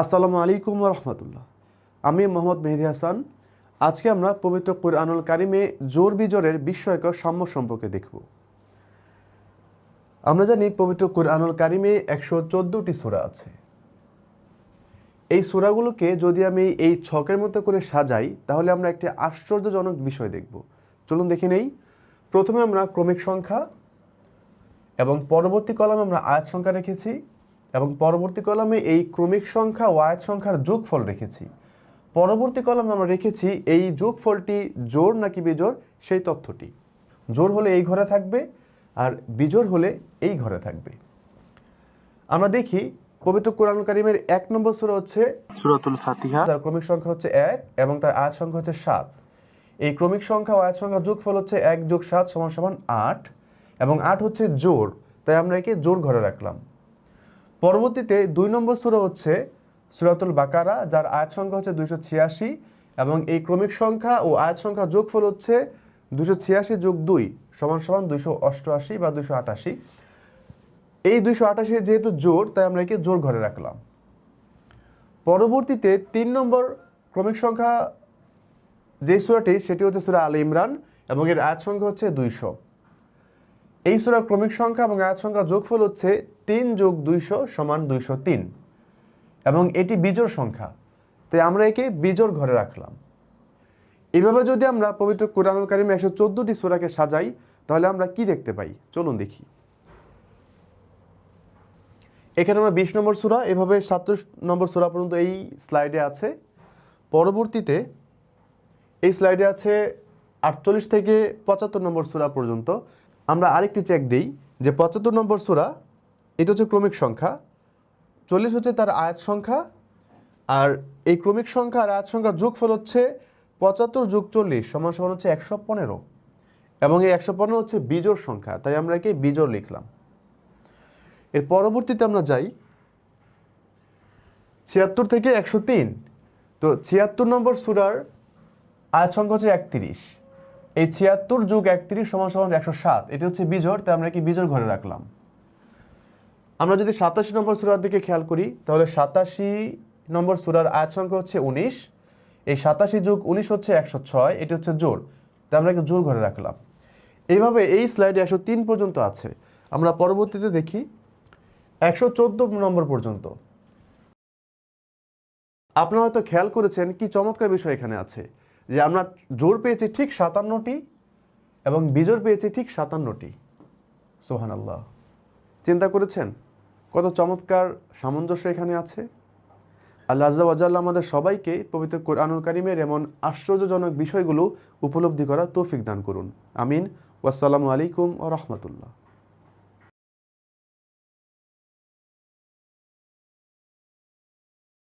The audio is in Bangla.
আসসালামু আলাইকুম রহমতুল্লাহ। আমি মোহাম্মদ মেহেদি হাসান। আজকে আমরা পবিত্র কুরআনুল কারিমে জোর বিজোরের বিস্ময়কর সাম্য সম্পর্কে দেখব। আমরা জানি পবিত্র কুরআনুল কারিমে একশো চোদ্দোটি সূরা আছে। এই সূরাগুলোকে যদি আমি এই ছকের মতো করে সাজাই, তাহলে আমরা একটি আশ্চর্যজনক বিষয় দেখব। চলুন দেখে নেই। প্রথমে আমরা ক্রমিক সংখ্যা এবং পরবর্তী কলামে আমরা আয়াত সংখ্যা রেখেছি। এবং পরবর্তী কলামে এই ক্রমিক সংখ্যা ও আয়াত সংখ্যার যোগফল রেখেছি। পরবর্তী কলামে আমরা রেখেছি এই যোগফলটি জোর নাকি বিজোড় সেই তথ্যটি। জোর হলে এই ঘরে থাকবে আর বিজোড় হলে এই ঘরে থাকবে। আমরা দেখি পবিত্র কোরআন কারিমের এক নম্বর সূরা হচ্ছে সুরাতুল ফাতিহা। যার ক্রমিক সংখ্যা হচ্ছে এক এবং তার আয়াত সংখ্যা হচ্ছে সাত। এই ক্রমিক সংখ্যা ও আয়াত সংখ্যা যোগফল হচ্ছে এক যোগ সাত সমান সমান আট এবং আট হচ্ছে জোর। তাই আমরা একে জোর ঘরে রাখলাম। পরবর্তীতে দুই নম্বর সূরা হচ্ছে সুরাতুল বাকারা, যার আয়াত সংখ্যা হচ্ছে দুইশো ছিয়াশি এবং এই ক্রমিক সংখ্যা ও আয়াত সংখ্যা যোগফল হচ্ছে দুশো ছিয়াশি যোগ দুই সমান সমান দুইশো অষ্টআশি বা দুইশো আটাশি। এই দুইশো আটাশি যেহেতু জোর, তাই আমরা একে জোর ঘরে রাখলাম। পরবর্তীতে তিন নম্বর ক্রমিক সংখ্যা যে সূরাটি, সেটি হচ্ছে সূরা আল ইমরান এবং এর আয়াত সংখ্যা হচ্ছে দুইশো। এই সূরার ক্রমিক সংখ্যা এবং আয়াত সংখ্যা যোগফল হচ্ছে তিন যোগ দুইশো সমান দুইশো তিন। এবং এটি বিজোড় সংখ্যা। তাই আমরা একে বিজোড় ঘরে রাখলাম। এভাবে যদি আমরা পবিত্র কোরআনুল কারিমে একশো চোদ্দোটি সূরাকে সাজাই, তাহলে আমরা কি দেখতে পাই? চলুন দেখি। এখানে আমরা বিশ নম্বর সূরা, এভাবে সাতচল্লিশ নম্বর সূরা পর্যন্ত এই স্লাইডে আছে। পরবর্তীতে এই স্লাইডে আছে আটচল্লিশ থেকে পঁচাত্তর নম্বর সূরা পর্যন্ত। আমরা আরেকটি চেক দিই যে পঁচাত্তর নম্বর সূরা, এটা হচ্ছে ক্রমিক সংখ্যা। চল্লিশ হচ্ছে তার আয়াত সংখ্যা, আর এই ক্রমিক সংখ্যা আর আয়াত সংখ্যার যোগফল হচ্ছে পঁচাত্তর যোগ চল্লিশ সমান সমান হচ্ছে একশো পনেরো। এবং এই একশো পনেরো হচ্ছে বিজোড় সংখ্যা, তাই আমরা একে বিজোড় লিখলাম। এর পরবর্তীতে আমরা যাই, ছিয়াত্তর থেকে একশো তিন। তো ছিয়াত্তর নম্বর সুরার আয়াত সংখ্যা হচ্ছে একত্রিশ। এই ছিয়াত্তর যুগ একত্রিশ সমান সমান একশো সাত। এটি হচ্ছে বিজোড়, তাই আমরা কি বিজোড় ঘরে রাখলাম। আমরা যদি সাতাশি নম্বর সুরার দিকে খেয়াল করি, তাহলে সাতাশি নম্বর সুরার আয়াত সংখ্যা হচ্ছে উনিশ। এই সাতাশি যুগ উনিশ হচ্ছে একশো ছয়, এটি হচ্ছে জোর তাই আমরা জোর ঘরে রাখলাম। এইভাবে এই স্লাইডে একশো তিন পর্যন্ত আছে। আমরা পরবর্তীতে দেখি একশো চোদ্দ নম্বর পর্যন্ত। আপনারা হয়তো খেয়াল করেছেন কি চমৎকার বিষয় এখানে আছে। যে আমরা জোর পেয়েছি ঠিক সাতান্নটি এবং বিজোর পেয়েছি ঠিক সাতান্নটি। সোহান আল্লাহ চিন্তা করেছেন? কত চমৎকার সামঞ্জস্য এখানে আছে। আল্লাহ আজ্জা ওয়াজাল্লাহ আমাদের সবাইকে পবিত্র কোরআনুল কারিমের এমন আশ্চর্যজনক বিষয়গুলো উপলব্ধি করার তৌফিক দান করুন। আমিন। ওয়াসসালামু আলাইকুম ও রহমতুল্লাহ।